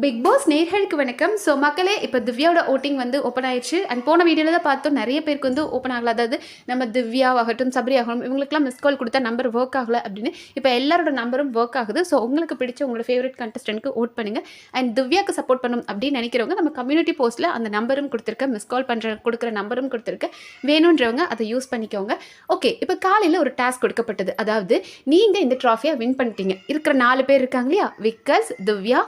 Big pass நேர்களுக்கு வணக்கம். So மக்களே இப்போ திவ்யாவோட ஓட்டிங் வந்து ஓப்பன் ஆயிடுச்சு அண்ட் போன வீடியோவில் தான் பார்த்தோம் நிறைய பேருக்கு வந்து ஓப்பன் ஆகல. அதாவது நம்ம திவ்யா ஆகட்டும் சபரி ஆகட்டும் இவங்களுக்குலாம் மிஸ் கால் கொடுத்தா நம்பர் ஒர்க் ஆகல அப்படின்னு. இப்போ எல்லாரோட நம்பரும் ஒர்க் ஆகுது. ஸோ உங்களுக்கு பிடிச்ச உங்களோட ஃபேவரட் கண்டஸ்டன்ட்க்கு ஓட் பண்ணுங்க. அண்ட் திவ்யாவுக்கு சப்போர்ட் பண்ணணும் அப்படின்னு நினைக்கிறவங்க நம்ம கம்யூனிட்டி போஸ்ட்டில் அந்த நம்பரும் கொடுத்துருக்கேன் மிஸ் கால் பண்ணுற கொடுக்குற நம்பரும் கொடுத்துருக்கேன் வேணுன்றவங்க அதை யூஸ் பண்ணிக்கோங்க. ஓகே இப்போ காலையில் ஒரு டாஸ்க் கொடுக்கப்பட்டது. அதாவது நீங்கள் இந்த ட்ராஃபியை வின் பண்ணிட்டீங்க. இருக்கிற நாலு பேர் இருக்காங்க இல்லையா? விக்கஸ் திவ்யா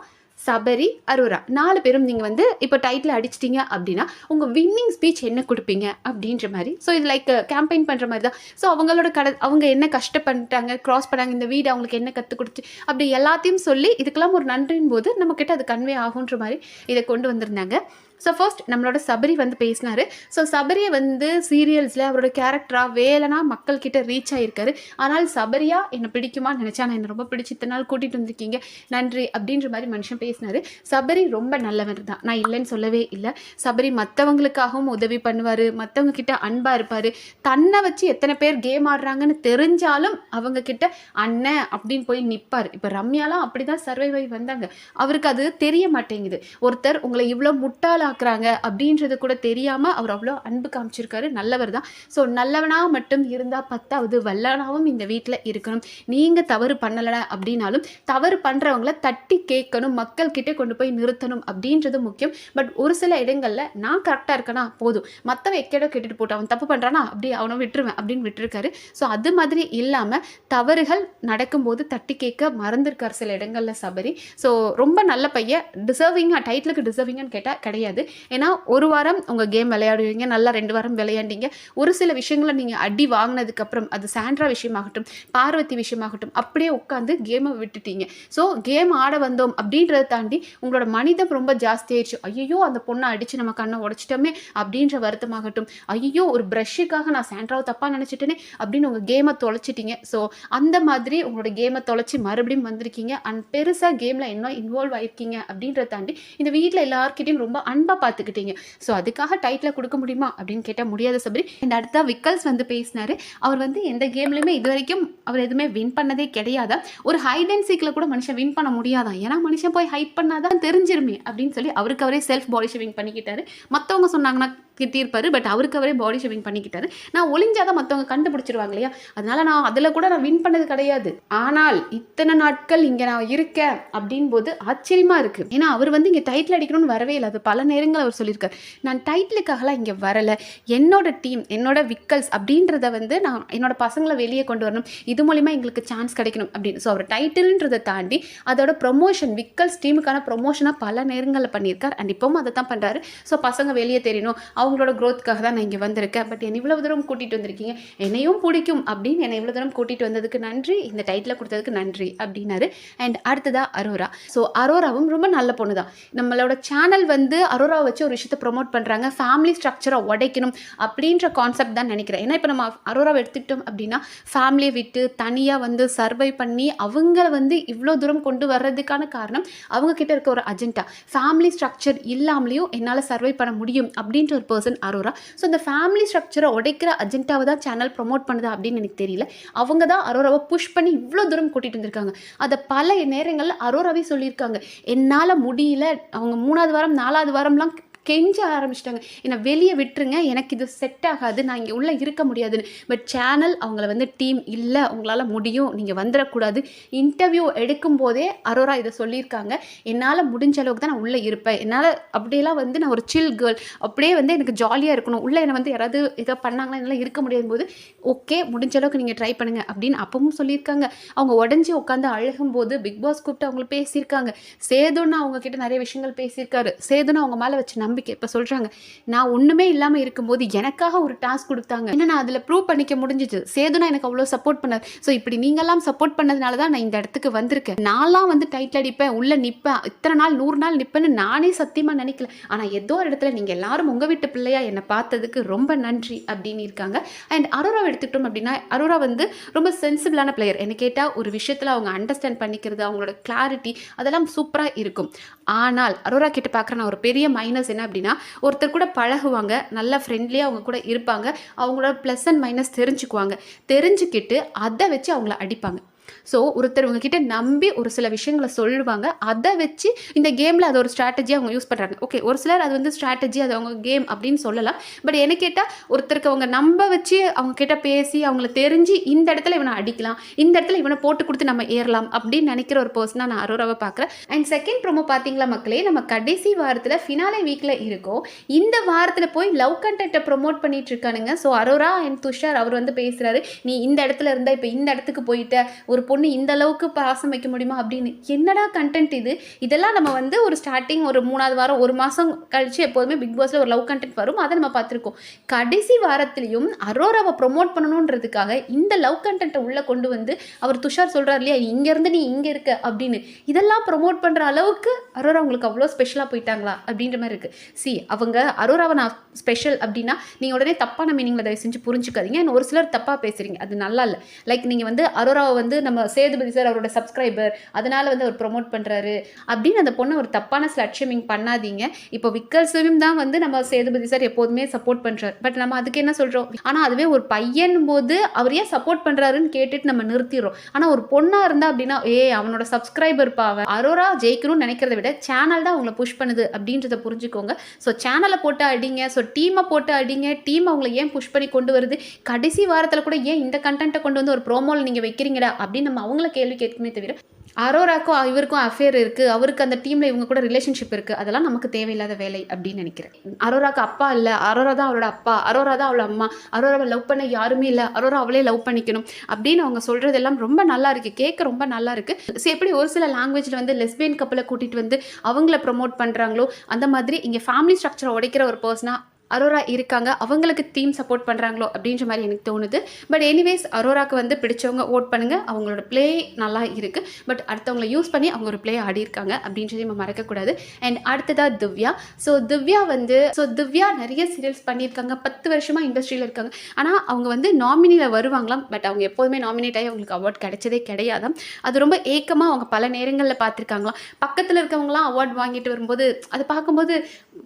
சபரி அரோரா. நாலு பேரும் நீங்கள் வந்து இப்போ டைட்டில் அடிச்சிட்டிங்க அப்படின்னா உங்கள் வின்னிங் ஸ்பீச் என்ன கொடுப்பீங்க அப்படின்ற மாதிரி. ஸோ இது லைக் கேம்பெயின் பண்ணுற மாதிரி தான். ஸோ அவங்களோட கட அவங்க என்ன கஷ்டப்பட்டாங்க க்ராஸ் பண்ணாங்க இந்த வீடு அவங்களுக்கு என்ன கற்றுக் கொடுத்து அப்படி எல்லாத்தையும் சொல்லி இதுக்கெல்லாம் ஒரு நன்றின் போது நம்மக்கிட்ட அது கன்வே ஆகுன்ற மாதிரி இதை கொண்டு வந்திருந்தாங்க. ஸோ ஃபர்ஸ்ட் நம்மளோட சபரி வந்து பேசினார். ஸோ சபரியை வந்து சீரியல்ஸில் அவரோட கேரக்டராக வேலைனா மக்கள்கிட்ட ரீச் ஆகியிருக்காரு ஆனால் சபரியா என்னை பிடிக்குமா நினச்சா நான் என்னை ரொம்ப பிடிச்சி இத்தனை நாள் கூட்டிகிட்டு வந்திருக்கீங்க. நன்றி அப்படின்ற மாதிரி மனுஷன் பேசினார். சபரி ரொம்ப நல்லவர் தான். நான் இல்லைன்னு சொல்லவே இல்லை. சபரி மற்றவங்களுக்காகவும் உதவி பண்ணுவார். மற்றவங்க கிட்ட அன்பாக இருப்பார். தன்னை வச்சு எத்தனை பேர் கேம் ஆடுறாங்கன்னு தெரிஞ்சாலும் அவங்க கிட்ட அண்ணன் அப்படின்னு போய் நிற்பார் இப்போ ரம்யாலாம் அப்படி தான் சர்வைவ் ஆகி வந்தாங்க. அவருக்கு அது தெரிய மாட்டேங்குது. ஒருத்தர் உங்களை இவ்வளோ முட்டாளாக பார்க்குறாங்க அப்படின்றது கூட தெரியாமல் அவர் அவ்வளோ அன்பு காமிச்சிருக்காரு. நல்லவர் தான். ஸோ நல்லவனாக மட்டும் இருந்தால் பத்தாவது வல்லனாகவும் இந்த வீட்டில் இருக்கணும். நீங்கள் தவறு பண்ணலை அப்படின்னாலும் தவறு பண்ணுறவங்கள தட்டி கேட்கணும் மக்கள் கிட்டே கொண்டு போய் நிறுத்தணும் அப்படின்றது முக்கியம். பட் ஒரு சில இடங்களில் நான் கரெக்டாக இருக்கேனா? போதும். மற்றவன் எக்கேடோ கேட்டுட்டு போட்டு அவன் தப்பு பண்ணுறானா அப்படி அவனை விட்டுருவேன் அப்படின்னு விட்டுருக்காரு. ஸோ அது மாதிரி இல்லாமல் தவறுகள் நடக்கும்போது தட்டி கேட்க மறந்துருக்கார் சில இடங்களில் சபரி. ஸோ ரொம்ப நல்ல பையன். டிசர்விங்காக டைட்டிலுக்கு டிசர்விங்கன்னு கேட்டால் கிடையாது. ஏன்னா ஒரு வாரம் உங்கள் கேம் விளையாடுவீங்க நல்லா ரெண்டு வாரம் விளையாண்டீங்க. ஒரு சில விஷயங்களை நீங்கள் அடி வாங்கினதுக்கப்புறம் அது சாண்ட்ரா விஷயமாகட்டும் பார்வதி விஷயமாகட்டும் அப்படியே உட்காந்து கேமை விட்டுட்டீங்க. ஸோ கேம் ஆட வந்தோம் அப்படின்றத தாண்டி உங்களோட மனிதம் ரொம்ப ஜாஸ்தியாயிடுச்சு ஐயோ அந்த பொண்ணை அடித்து நம்ம கண்ணை உடச்சிட்டோமே அப்படின்ற வருத்தமாகட்டும். ஐயோ ஒரு ப்ரஷ்ஷுக்காக நான் சாண்ட்ராவை தப்பாக நினச்சிட்டேனே அப்படின்னு உங்கள் கேமை தொலைச்சிட்டீங்க. ஸோ அந்த மாதிரி உங்களோட கேமை தொலைச்சி மறுபடியும் வந்திருக்கீங்க. அண்ட் பெருசாக கேமில் இன்னும் இன்வால்வ் ஆயிருக்கீங்க அப்படின்றத தாண்டி இந்த வீட்டில் எல்லாருக்கிட்டையும் ரொம்ப அன் அன்பாக பார்த்துக்கிட்டீங்க. ஸோ அதுக்காக டைட்டில் கொடுக்க முடியுமா? அப்படின்னு கேட்டால் முடியாத சபரி. இந்த அடுத்த விக்கல்ஸ் வந்து பேசினார். அவர் வந்து எந்த கேம்லையுமே இது வரைக்கும் அவர் எதுவுமே வின் பண்ணதே கிடையாதா? ஒரு ஹைட் அண்ட் சீக்கில் கூட மனுஷன் வின் பண்ண முடியாதான் ஏன்னா மனுஷன் போய் ஹைட் பண்ணாதான் தெரிஞ்சிருமே அப்படின்னு சொல்லி அவருக்கு அவரே செல்ஃப் பாடி ஷேவிங் பண்ணிக்கிட்டாரு. மற்றவங்க சொன்னாங்கன்னா திட்டியிருப்பாரு பட் அவருக்கு அவரே பாடி ஷேவிங் பண்ணிக்கிட்டாரு. நான் ஒளிஞ்சாதான் மற்றவங்க கண்டுபிடிச்சிருவாங்க இல்லையா? அதனால நான் அதில் கூட நான் வின் பண்ணது கிடையாது. ஆனால் இத்தனை நாட்கள் இங்கே நான் இருக்கேன் அப்படின் போது ஆச்சரியமாக இருக்குது ஏன்னா அவர் வந்து இங்கே டைட்டில் அடிக்கணும்னு வரவே இல்லை. அது பல நேரங்கள் அவர் சொல்லியிருக்கார். நான் டைட்டிலுக்காகலாம் இங்கே வரலை. என்னோட டீம் என்னோட விக்கல்ஸ் அப்படின்றத வந்து நான் என்னோட பசங்களை வெளியே கொண்டு வரணும். இது மூலிமா எங்களுக்கு சான்ஸ் கிடைக்கணும் அப்படின்னு. ஸோ அவர் டைட்டில்ன்றதை தாண்டி அதோட ப்ரொமோஷன் விக்கல்ஸ் டீமுக்கான ப்ரொமோஷனாக பல நேரங்களில் பண்ணியிருக்கார். அண்ட் இப்பவும் அதை தான் பண்ணுறாரு ஸோ பசங்க வெளியே தெரியணும் அவங்களோட க்ரோத்துக்காக தான் நான் இங்கே வந்திருக்கேன். பட் என்னை இவ்வளோ தூரம் கூட்டிகிட்டு வந்திருக்கீங்க. என்னையும் பிடிக்கும் அப்படின்னு என்னை இவ்வளோ தூரம் கூட்டிகிட்டு வந்ததுக்கு நன்றி. இந்த டைட்டில் கொடுத்ததுக்கு நன்றி அப்படின்னாரு. அண்ட் அடுத்ததாக அரோரா. ஸோ அரோராவும் ரொம்ப நல்ல பொண்ணு தான் நம்மளோட சேனல் வந்து அரோராவை வச்சு ஒரு விஷயத்தை ப்ரொமோட் பண்ணுறாங்க ஃபேமிலி ஸ்ட்ரக்சரை உடைக்கணும் அப்படின்ற கான்செப்ட் தான் நினைக்கிறேன். ஏன்னா இப்போ நம்ம அரோராவை எடுத்துக்கிட்டோம் அப்படின்னா ஃபேமிலியை விட்டு தனியாக வந்து சர்வை பண்ணி அவங்கள வந்து இவ்வளோ தூரம் கொண்டு வர்றதுக்கான காரணம் அவங்க கிட்ட இருக்க ஒரு அஜெண்டா ஃபேமிலி ஸ்ட்ரக்சர் இல்லாமலேயும் என்னால் சர்வை பண்ண முடியும் அப்படின்ற ஒரு பர்சன் அரோரா ஸோ இந்த ஃபேமிலி ஸ்ட்ரக்சரை உடைக்கிற அஜெண்டாவை தான் சேனல் ப்ரொமோட் பண்ணுது அப்படின்னு எனக்கு தெரியல. அவங்க தான் அரோராவை புஷ் பண்ணி இவ்வளோ தூரம் கூட்டிகிட்டு வந்திருக்காங்க. அதை பல நேரங்களில் அரோராவே சொல்லியிருக்காங்க. என்னால் முடியல. அவங்க மூணாவது வாரம் நாலாவது வாரம்லாம் கெஞ்ச ஆரம்பிச்சிட்டாங்க. என்னை வெளியே விட்டுருங்க எனக்கு இது செட் ஆகாது நான் இங்கே உள்ளே இருக்க முடியாதுன்னு. பட் சேனல் அவங்கள வந்து டீம் இல்லை உங்களால் முடியும் நீங்கள் வந்துடக்கூடாது. இன்டர்வியூ எடுக்கும் போதே அரோரா இதை சொல்லியிருக்காங்க. என்னால் முடிஞ்ச அளவுக்கு தான் நான் உள்ளே இருப்பேன். என்னால் அப்படியெல்லாம் வந்து நான் ஒரு சில் கேர்ள் அப்படியே வந்து எனக்கு ஜாலியாக இருக்கணும். உள்ளே என்னை வந்து யாராவது ஏதோ பண்ணாங்களா என்னால் இருக்க முடியாது போது ஓகே முடிஞ்ச அளவுக்கு நீங்கள் ட்ரை பண்ணுங்கள் அப்படின்னு அப்பவும் சொல்லியிருக்காங்க. அவங்க உடஞ்சி உட்காந்து அழுகும்போது பிக் பாஸ் கூப்பிட்டு அவங்கள பேசியிருக்காங்க. சேதுன்னு அவங்க கிட்ட நிறைய விஷயங்கள் பேசியிருக்காரு. சேதுன்னு அவங்க மேலே வச்சு நம்பிக்கை. இப்போ சொல்கிறாங்க நான் ஒன்றுமே இல்லாமல் இருக்கும்போது எனக்காக ஒரு டாஸ்க் கொடுத்தாங்க. என்ன நான் அதில் ப்ரூவ் பண்ணிக்க முடிஞ்சிச்சு சேதுனா எனக்கு அவ்வளோ சப்போர்ட் பண்ணார். ஸோ இப்படி நீங்கள்லாம் சப்போர்ட் பண்ணதுனால தான் நான் இந்த இடத்துக்கு வந்திருக்கேன். நான்லாம் வந்து டைட்டில் அடிப்பேன் உள்ளே நிற்பேன் இத்தனை நாள் நூறு நாள் நிற்பேன்னு நானே சத்தியமாக நினைக்கல. ஆனால் ஏதோ ஒரு இடத்துல நீங்கள் எல்லாரும் உங்கள் வீட்டு பிள்ளையா என்னை பார்த்ததுக்கு ரொம்ப நன்றி அப்படின்னு இருக்காங்க. அண்ட் அரோரா எடுத்துக்கிட்டோம் அப்படின்னா அரோரா வந்து ரொம்ப சென்சிபிளான பிளேயர் என்ன கேட்டால் ஒரு விஷயத்தில் அவங்க அண்டர்ஸ்டாண்ட் பண்ணிக்கிறது அவங்களோட கிளாரிட்டி அதெல்லாம் சூப்பராக இருக்கும். ஆனால் அரோரா கிட்ட பார்க்குற நான் ஒரு பெரிய மைனஸ் என்ன அப்படின்னா ஒருத்தர் கூட பழகுவாங்க நல்லா ஃப்ரெண்ட்லியாக அவங்க கூட இருப்பாங்க. அவங்களோட ப்ளஸ் அண்ட் மைனஸ் தெரிஞ்சுக்குவாங்க. தெரிஞ்சுக்கிட்டு அதை வச்சு அவங்கள அடிப்பாங்க. ஸோ ஒருத்தர் உங்ககிட்ட நம்பி ஒரு சில விஷயங்களை சொல்லுவாங்க. அதை வச்சு இந்த கேமில் அது ஒரு ஸ்ட்ராட்டஜி அவங்க யூஸ் பண்ணுறாங்க ஓகே ஒரு சிலர் அது வந்து ஸ்ட்ராட்டஜி அது அவங்க கேம் அப்படின்னு சொல்லலாம். பட் என்ன கேட்டால் ஒருத்தருக்கு அவங்க நம்ப வச்சு அவங்க கிட்ட பேசி அவங்கள தெரிஞ்சு இந்த இடத்துல இவனை அடிக்கலாம் இந்த இடத்துல இவனை போட்டு கொடுத்து நம்ம ஏறலாம் அப்படின்னு நினைக்கிற ஒரு பர்சனாக நான் அரோராவை பார்க்குறேன். அண்ட் செகண்ட் ப்ரோமோ பார்த்தீங்களா மக்களே நம்ம கடைசி வாரத்தில் ஃபினாலே வீக்கில் இருக்கோம். இந்த வாரத்தில் போய் லவ் கண்டென்ட்டை ப்ரொமோட் பண்ணிட்டு இருக்கானுங்க. ஸோ அரோரா அண்ட் துஷார் அவர் வந்து பேசுகிறாரு நீ இந்த இடத்துல இருந்தால் இப்போ இந்த இடத்துக்கு போயிட்ட ஒரு பொண்ணு இந்த அளவுக்கு பாசம் வைக்க முடியுமா அப்படின்னு? என்னடா கண்டென்ட் இது? இதெல்லாம் நம்ம வந்து ஒரு ஸ்டார்டிங் ஒரு மூணாவது வாரம் ஒரு மாதம் கழிச்சு எப்போதுமே பிக் பாஸில் ஒரு லவ் கண்டென்ட் வரும். அதை நம்ம பார்த்துருக்கோம். கடைசி வாரத்துலேயும் அரோராவை ப்ரொமோட் பண்ணணுன்றதுக்காக இந்த லவ் கண்டென்ட்டை உள்ளே கொண்டு வந்து அவர் துஷார் சொல்கிறார் இல்லையா? இங்கேருந்து நீ இங்கே இருக்க அப்படின்னு. இதெல்லாம் ப்ரொமோட் பண்ணுற அளவுக்கு அரோரா உங்களுக்கு அவ்வளோ ஸ்பெஷலாக போயிட்டாங்களா அப்படின்ற மாதிரி இருக்குது சி அவங்க அரோராவை நான் ஸ்பெஷல் அப்படின்னா நீங்கள் உடனே தப்பான மீனிங்கில் தயவு செஞ்சு புரிஞ்சுக்காதீங்க. ஒரு சிலர் தப்பாக பேசுகிறீங்க அது நல்லா இல்லை. லைக் நீங்கள் வந்து அரோராவை வந்து நம்ம சேதுபதி சார் அவரோட சப்ஸ்கிரைபர் அதனால வந்து அவர் ப்ரொமோட் பண்ணுறாரு அப்படின்னு அந்த பொண்ணை ஒரு தப்பான ஸ்லட்சமிங் பண்ணாதீங்க. இப்போ விக்கல்ஸையும் தான் வந்து நம்ம சேதுபதி சார் எப்போதுமே சப்போர்ட் பண்ணுறாரு பட் நம்ம அதுக்கு என்ன சொல்கிறோம் ஆனால் அதுவே ஒரு பையன் போது அவர் ஏன் சப்போர்ட் பண்ணுறாருன்னு கேட்டுட்டு நம்ம நிறுத்திடுறோம். ஆனால் ஒரு பொண்ணாக இருந்தால் அப்படின்னா ஏ அவனோட சப்ஸ்கிரைபர் பாவன் அரோரா ஜெயிக்கணும்னு நினைக்கிறத விட சேனல் தான் அவங்களை புஷ் பண்ணுது. அப்படின்றத புரிஞ்சுக்கோங்க. ஸோ சேனலை போட்டு அடிங்க. ஸோ டீமை போட்டு அடிங்க. டீம் அவங்கள ஏன் புஷ் பண்ணி கொண்டு வருது? கடைசி வாரத்தில் கூட ஏன் இந்த கண்டென்ட்டை கொண்டு வந்து ஒரு ப்ரோமோவில் நீங்கள் வைக்கிறீங்கடா? அப்படின்னு நம்ம அவங்கள கேள்வி கேட்குமே தவிர அரோராக்கும் இவருக்கும் அஃபேர் இருக்குது அவருக்கு அந்த டீமில் இவங்க கூட ரிலேஷன்ஷிப் இருக்குது அதெல்லாம் நமக்கு தேவையில்லாத வேலை அப்படின்னு நினைக்கிறேன். அரோராக்கு அப்பா இல்லை அரோரா தான் அவளோட அப்பா அரோரா தான் அவளோட அம்மா அரோராவை லவ் பண்ண யாருமே இல்லை அரோரா அவளே லவ் பண்ணிக்கணும் அப்படின்னு அவங்க சொல்கிறதெல்லாம் ரொம்ப நல்லா இருக்குது கேட்க ரொம்ப நல்லா இருக்குது ஸோ எப்படி ஒரு சில லாங்குவேஜில் வந்து லெஸ்பியன் கப்பலை கூட்டிகிட்டு வந்து அவங்கள ப்ரொமோட் பண்ணுறாங்களோ அந்த மாதிரி இங்கே ஃபேமிலி ஸ்ட்ரக்சரை உடைக்கிற ஒரு பர்சனாக அரோரா இருக்காங்க. அவங்களுக்கு தீம் சப்போர்ட் பண்ணுறாங்களோ அப்படின்ற மாதிரி எனக்கு தோணுது. பட் எனிவேஸ் அரோராக்கு வந்து பிடிச்சவங்க ஓட் பண்ணுங்கள் அவங்களோட ப்ளே நல்லா இருக்குது பட் அடுத்தவங்களை யூஸ் பண்ணி அவங்க ஒரு ப்ளே ஆடியிருக்காங்க அப்படின்றதையும் நம்ம மறக்கக்கூடாது. அண்ட் அடுத்ததாக திவ்யா. ஸோ திவ்யா வந்து ஸோ திவ்யா நிறைய சீரியல்ஸ் பண்ணியிருக்காங்க. பத்து வருஷமாக இண்டஸ்ட்ரியில் இருக்காங்க. ஆனால் அவங்க வந்து நாமினியில் வருவாங்களாம். பட் அவங்க எப்போதுமே நாமினேட் ஆகி அவங்களுக்கு அவார்ட் கிடைச்சதே கிடையாதாம். அது ரொம்ப ஏக்கமாக அவங்க பல நேரங்களில் பார்த்துருக்காங்களாம். பக்கத்தில் இருக்கவங்களாம் அவார்ட் வாங்கிட்டு வரும்போது அதை பார்க்கும்போது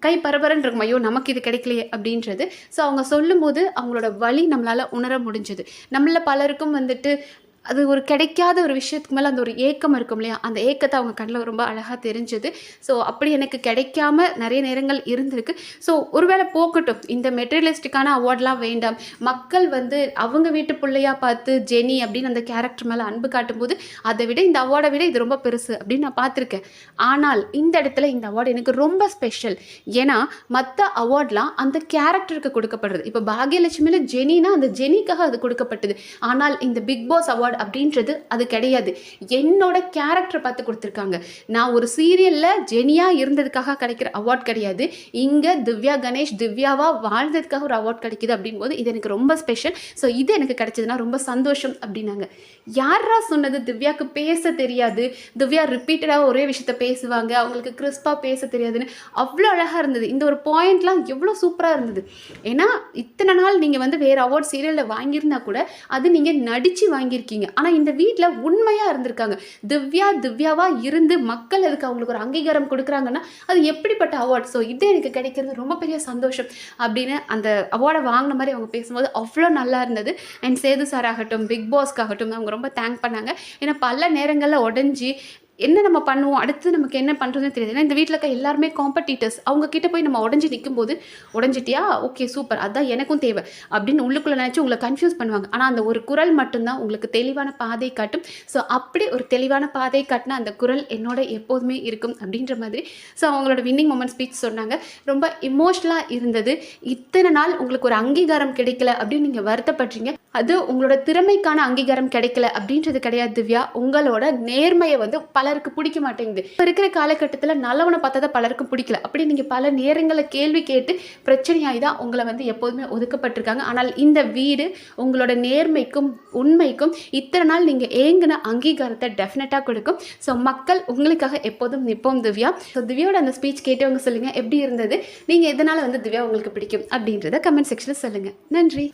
கை பரபரன்னு இருக்கும். ஐயோ நமக்கு இது கிடைக்கலையே அப்படின்றது. ஸோ அவங்க சொல்லும்போது அவங்களோட வழி நம்மளால் உணர முடிஞ்சது. நம்மள பலருக்கும் வந்துட்டு அது ஒரு கிடைக்காத ஒரு விஷயத்துக்கு மேலே அந்த ஒரு ஏக்கம் இருக்கும் இல்லையா? அந்த ஏக்கத்தை அவங்க கண்ணில் ரொம்ப அழகாக தெரிஞ்சது. ஸோ அப்படி எனக்கு கிடைக்காம நிறைய நேரங்கள் இருந்திருக்கு. ஸோ ஒருவேளை போகட்டும். இந்த மெட்டீரியலிஸ்டிக்கான அவார்ட்லாம் வேண்டாம். மக்கள் வந்து அவங்க வீட்டு பிள்ளையா பார்த்து ஜெனி அப்படின்னு அந்த கேரக்டர் மேலே அன்பு காட்டும்போது அதை விட இந்த அவார்டை விட இது ரொம்ப பெருசு அப்படின்னு நான் பார்த்துருக்கேன். ஆனால் இந்த இடத்துல இந்த அவார்டு எனக்கு ரொம்ப ஸ்பெஷல் ஏன்னா மற்ற அவார்ட்லாம் அந்த கேரக்டருக்கு கொடுக்கப்படுறது. இப்போ பாக்யலட்சுமியில் ஜெனினா அந்த ஜெனிக்காக அது கொடுக்கப்பட்டது. ஆனால் இந்த பிக் பாஸ் அவார்டு அப்படின்றது அது கிடையாது. என்னோட கேரக்டர் பார்த்து கொடுத்துருக்காங்க. நான் ஒரு சீரியலில் ஜெனியாக இருந்ததுக்காக கிடைக்கிற அவார்ட் கிடையாது. இங்கே திவ்யா கணேஷ் திவ்யாவாக வாழ்ந்ததுக்காக ஒரு அவார்ட் கிடைக்குது அப்படிங்கும்போது இது எனக்கு ரொம்ப ஸ்பெஷல் ஸோ இது எனக்கு கிடைச்சதுன்னா ரொம்ப சந்தோஷம் அப்படின்னாங்க. யாரா சொன்னது? திவ்யாவுக்கு பேச தெரியாது. திவ்யா ரிப்பீட்டடாக ஒரே விஷயத்த பேசுவாங்க. அவங்களுக்கு கிறிஸ்பாக பேச தெரியாதுன்னு அவ்வளோ அழகாக இருந்தது. இந்த ஒரு பாயிண்ட்லாம் எவ்வளோ சூப்பராக இருந்தது. ஏன்னா இத்தனை நாள் நீங்கள் வந்து வேறு அவார்ட் சீரியலில் வாங்கியிருந்தா கூட அது நீங்கள் நடித்து வாங்கியிருக்கீங்க. ஆனால் இந்த வீட்டில் உண்மையாக இருந்திருக்காங்க. திவ்யா திவ்யாவாக இருந்து மக்கள் அதுக்கு அவங்களுக்கு ஒரு அங்கீகாரம் கொடுக்குறாங்கன்னா அது எப்படிப்பட்ட அவார்ட் ஸோ இது எனக்கு கிடைக்கிறது ரொம்ப பெரிய சந்தோஷம். அப்படின்னு அந்த அவார்டை வாங்கின மாதிரி அவங்க பேசும்போது அவ்வளோ நல்லா இருந்தது. அண்ட் சேது சார் ஆகட்டும் பிக் பாஸ்க்காகட்டும் அவங்க ரொம்ப தேங்க் பண்ணாங்க. ஏன்னா பல நேரங்களில் உடஞ்சி என்ன நம்ம பண்ணுவோம்? அடுத்து நமக்கு என்ன பண்ணுறதுன்னு தெரியாது. ஏன்னா இந்த வீட்டில் இருக்க எல்லாருமே காம்படிட்டர்ஸ் அவங்க கிட்ட போய் நம்ம உடஞ்சி நிற்கும்போது உடஞ்சிட்டியா? ஓகே சூப்பர் அதுதான் எனக்கும் தேவை. அப்படின்னு உள்ளுக்குள்ளே நினச்சி உங்களை கன்ஃபியூஸ் பண்ணுவாங்க. ஆனால் அந்த ஒரு குரல் மட்டும்தான் உங்களுக்கு தெளிவான பாதை காட்டும். ஸோ அப்படி ஒரு தெளிவான பாதை காட்டினா அந்த குரல் என்னோட எப்போதுமே இருக்கும் அப்படின்ற மாதிரி. ஸோ அவங்களோட வின்னிங் மூமெண்ட் ஸ்பீச் சொன்னாங்க. ரொம்ப இமோஷ்னலாக இருந்தது. இத்தனை நாள் உங்களுக்கு ஒரு அங்கீகாரம் கிடைக்கல அப்படின்னு நீங்கள் வருத்தப்படுறீங்க. அது உங்களோட திறமைக்கான அங்கீகாரம் கிடைக்கல அப்படின்றது கிடையாது திவ்யா. உங்களோட நேர்மையை வந்து பலருக்கு பிடிக்க மாட்டேங்குது. இப்போ இருக்கிற காலகட்டத்தில் நல்லவனை பார்த்தா தான் பலருக்கும் பிடிக்கல. அப்படி நீங்கள் பல நேரங்களில் கேள்வி கேட்டு பிரச்சனையாகி தான் உங்களை வந்து எப்போதுமே ஒதுக்கப்பட்டிருக்காங்க. ஆனால் இந்த வீடு உங்களோட நேர்மைக்கும் உண்மைக்கும் இத்தனை நாள் நீங்கள் ஏங்கின அங்கீகாரத்தை டெஃபினட்டாக கொடுக்கும். ஸோ மக்கள் உங்களுக்காக எப்போதும் நிற்போம் திவ்யா. ஸோ திவ்யாவோட அந்த ஸ்பீச் கேட்டவங்க சொல்லுங்கள் எப்படி இருந்தது? நீங்கள் எதனால் வந்து திவ்யா உங்களுக்கு பிடிக்கும் அப்படின்றத கமெண்ட் செக்ஷனில் சொல்லுங்கள் நன்றி.